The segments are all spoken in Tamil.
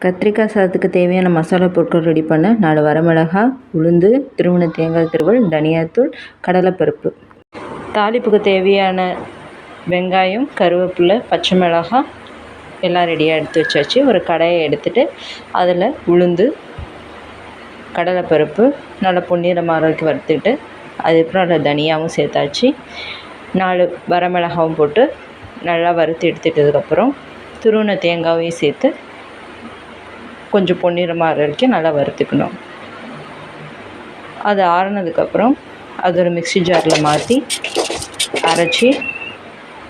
கத்திரிக்காய் சாதத்துக்கு தேவையான மசாலா பொருட்கள் ரெடி பண்ண நாலு வரமிளகா உளுந்து திருவண்ண தேங்காய் திருவள் தனியாத்தூள் கடலைப்பருப்பு. தாளிப்புக்கு தேவையான வெங்காயம் கருவேப்பிலை பச்சை மிளகாய் எல்லாம் ரெடியாக எடுத்து வச்சாச்சு. ஒரு கடையை எடுத்துகிட்டு அதில் உளுந்து கடலைப்பருப்பு நல்லா பொன்னிறமாக வரைக்கும் வறுத்துக்கிட்டு அதுக்கப்புறம் அதில் தனியாகவும் சேர்த்தாச்சு. நாலு வரமிளகாவும் போட்டு நல்லா வறுத்து எடுத்துட்டதுக்கப்புறம் துருவின தேங்காயும் சேர்த்து கொஞ்சம் பொன்னிறமாக வரைக்கும் நல்லா வறுத்துக்கணும். அது ஆறுனதுக்கப்புறம் அது ஒரு மிக்ஸி ஜாரில் மாற்றி அரைச்சி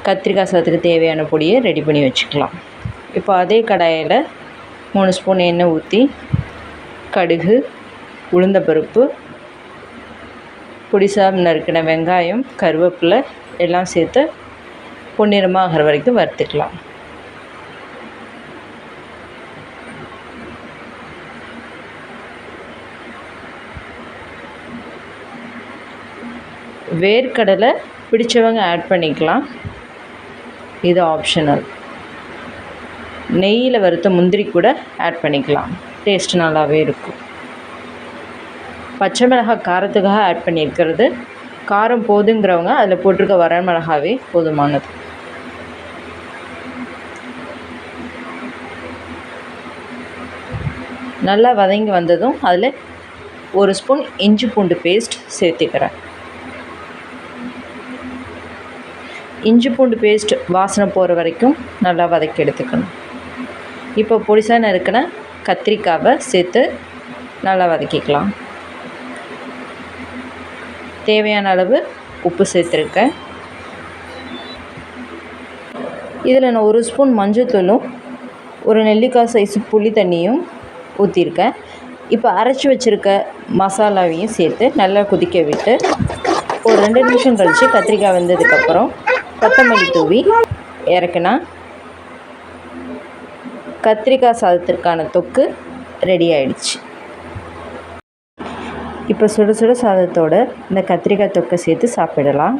கத்திரிக்காய் சாதத்துக்கு தேவையான பொடியை ரெடி பண்ணி வச்சுக்கலாம். இப்போ அதே கடாயில் மூணு ஸ்பூன் எண்ணெய் ஊற்றி கடுகு உளுந்தப்பருப்பு பொடிசாக நறுக்கின வெங்காயம் கருவேப்பிலை எல்லாம் சேர்த்து பொன்னிறமாக ஆகிற வரைக்கும் வறுத்துக்கலாம். வேர்க்கடலை பிடிச்சவங்க ஆட் பண்ணிக்கலாம். இது ஆப்ஷனல் நெய்யில் வறுத்த முந்திரி கூட ஆட் பண்ணிக்கலாம். டேஸ்ட் நல்லாவே இருக்கும். பச்சை மிளகாய் காரத்துக்காக ஆட் பண்ணியிருக்கிறது. காரம் போதுங்கிறவங்க அதில் போட்டிருக்க வர மிளகாவே போதுமானது. நல்லா வதங்கி வந்ததும் அதில் ஒரு ஸ்பூன் இஞ்சி பூண்டு பேஸ்ட் சேர்த்துக்கிறேன். இஞ்சி பூண்டு பேஸ்ட் வாசனை போகிற வரைக்கும் நல்லா வதக்கி எடுத்துக்கணும். இப்போ பொடிசாக நறுக்கின கத்திரிக்காவை சேர்த்து நல்லா வதக்கிக்கலாம். தேவையான அளவு உப்பு சேர்த்துருக்கேன். இதில் நான் ஒரு ஸ்பூன் மஞ்சள்தூளும் ஒரு நெல்லிக்காய் சைஸு புளி தண்ணியும் ஊற்றிருக்கேன் இப்போ அரைச்சி வச்சுருக்க மசாலாவையும் சேர்த்து நல்லா கொதிக்க விட்டு ஒரு ரெண்டு நிமிஷம் கழித்து கத்திரிக்காய் வெந்ததுக்கப்புறம் கொத்தமல்லி தூவி இறக்குனா கத்திரிக்காய் சாதத்திற்கான தொக்கு ரெடி ஆயிடுச்சு. இப்போ சுட சுட சாதத்தோடு இந்த கத்திரிக்காய் தொக்கை சேர்த்து சாப்பிடலாம்.